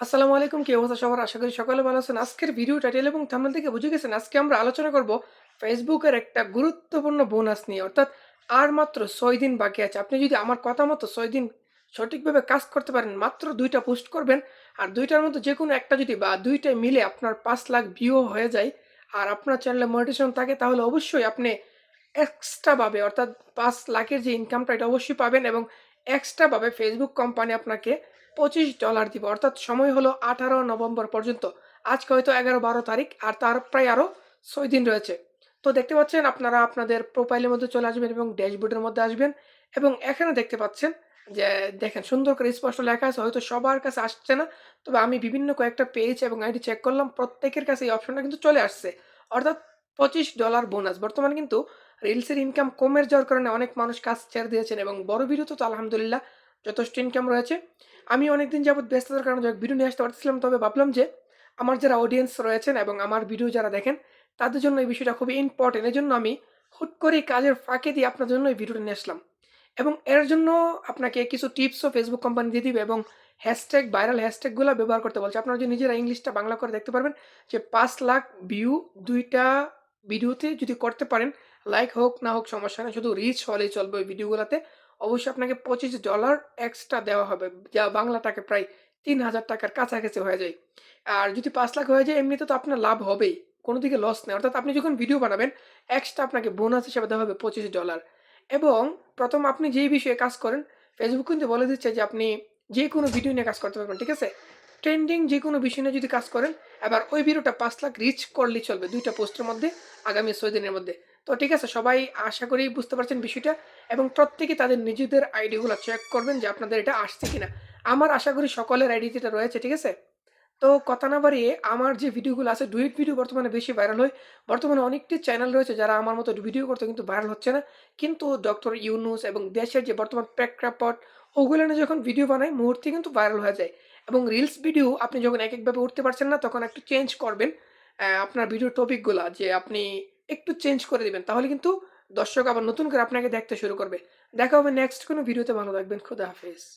আসসালামু আলাইকুম, কি অবস্থা সবার? আশা করি সকালে ভালো আছেন। আজকের ভিডিও টাইটেল এবং থাম্বনেল থেকে বুঝে গেছেন, আজকে আমরা আলোচনা করব ফেসবুকের একটা গুরুত্বপূর্ণ বোনাস নিয়ে। অর্থাৎ আর মাত্র ছয় দিন বাকি আছে। আপনি যদি আমার কথা মতো ছয় দিন সঠিকভাবে কাজ করতে পারেন, মাত্র দুইটা পোস্ট করবেন আর দুইটার মতো যে কোনো একটা যদি বা দুইটাই মিলে আপনার পাঁচ লাখ ভিউ হয়ে যায় আর আপনার চ্যানেলে মোটিভেশন থাকে, তাহলে অবশ্যই আপনি এক্সট্রা পাবে অর্থাৎ পাঁচ লাখের যে ইনকামটা এটা অবশ্যই পাবেন এবং এক্সট্রাভাবে ফেসবুক কোম্পানি আপনাকে পঁচিশ ডলার দিব। অর্থাৎ সময় হলো আঠারো নভেম্বর পর্যন্ত। আজকে হয়তো এগারো বারো তারিখ, আর তার প্রায় আরও ছয় দিন রয়েছে। তো দেখতে পাচ্ছেন, আপনারা আপনাদের প্রোফাইলের মধ্যে চলে আসবেন এবং ড্যাশবোর্ডের মধ্যে আসবেন। এবং এখানে দেখতে পাচ্ছেন যে, দেখেন সুন্দর করে স্পষ্ট লেখা আছে, হয়তো সবার কাছে আসছে না। তবে আমি বিভিন্ন কয়েকটা পেজ এবং আইডি চেক করলাম, প্রত্যেকের কাছে এই অপশনটা কিন্তু চলে আসছে। অর্থাৎ পঁচিশ ডলার বোনাস বর্তমানে কিন্তু রিলসের ইনকাম কমের যাওয়ার কারণে অনেক মানুষ কাজ ছেড়ে দিয়েছেন এবং বড় ভিডিওতে তো আলহামদুলিল্লাহ যথেষ্ট ইনকাম রয়েছে। আমি অনেকদিন যাবৎ ব্যস্ততার কারণে ভিডিও নিয়ে আসতে পারছিলাম তবে ভাবলাম যে আমার যারা অডিয়েন্স রয়েছেন এবং আমার ভিডিও যারা দেখেন, তাদের জন্য এই বিষয়টা খুবই ইম্পর্টেন্ট এই জন্য আমি হুট করে কাজের ফাঁকে দিয়ে আপনার জন্য এই ভিডিওটা নিয়ে আসলাম। এবং এর জন্য আপনাকে কিছু টিপসও ফেসবুক কোম্পানি দিয়ে দিবে এবং হ্যাশট্যাগ ভাইরাল হ্যাশট্যাগুলো ব্যবহার করতে বলছে। আপনারা যদি নিজেরা ইংলিশটা বাংলা করে দেখতে পারবেন যে পাঁচ লাখ ভিউ দুইটা ভিডিওতে যদি করতে পারেন লাইক হোক না হোক সমস্যা নেই, শুধু রিচ হলেই চলবে ওই ভিডিওগুলোতে অবশ্যই আপনাকে পঁচিশ ডলার এক্সট্রা দেওয়া হবে, যা বাংলা টাকা প্রায় তিন হাজার টাকার কাছাকাছি হয়ে যায়। আর যদি পাঁচ লাখ হয়ে যায়, এমনিতে তো আপনার লাভ হবেই, কোনো দিকে লস নেই। অর্থাৎ আপনি যখন ভিডিও বানাবেন এক্সট্রা আপনাকে বোনাস হিসেবে দেওয়া হবে পঁচিশ ডলার এবং প্রথম আপনি যেই বিষয়ে কাজ করেন ফেসবুক কিন্তু বলে দিচ্ছে যে আপনি যে কোনো ভিডিও নিয়ে কাজ করতে পারবেন, ঠিক আছে? ট্রেন্ডিং যে কোনো বিষয় নিয়ে যদি কাজ করেন, এবার ওই ভিডিওটা পাঁচ লাখ রিচ করলেই চলবে দুইটা পোস্টের মধ্যে, আগামী ছয় দিনের মধ্যে। তো ঠিক আছে, সবাই আশা করি বুঝতে পারছেন বিষয়টা এবং প্রত্যেকে তাদের নিজেদের আইডিগুলো চেক করবেন যে আপনাদের এটা আসছে কিনা। আমার আশা করি সকলের আইডি যেটা রয়েছে, ঠিক আছে? তো কথা না বাড়িয়ে আমার যে ভিডিওগুলো আছে ডুইট ভিডিও বর্তমানে বেশি ভাইরাল হয়। বর্তমানে অনেকটি চ্যানেল রয়েছে যারা আমার মতো ভিডিও করতে কিন্তু ভাইরাল হচ্ছে না। কিন্তু ডক্টর ইউনুস এবং দেশের যে বর্তমান প্রেক্ষাপট, ওগুলো নিয়ে যখন ভিডিও বানায় মুহূর্তে কিন্তু ভাইরাল হয়ে যায়। এবং রিলস ভিডিও আপনি যখন এক একভাবে উঠতে পারছেন না, তখন একটু চেঞ্জ করবেন আপনার ভিডিও টপিকগুলো যে আপনি একটু চেঞ্জ করে দেবেন। তাহলে কিন্তু দর্শক আবার নতুন করে আপনাকে দেখতে শুরু করবে। দেখা হবে নেক্সট কোনো ভিডিওতে ভালো থাকবেন। খুদা হাফেজ।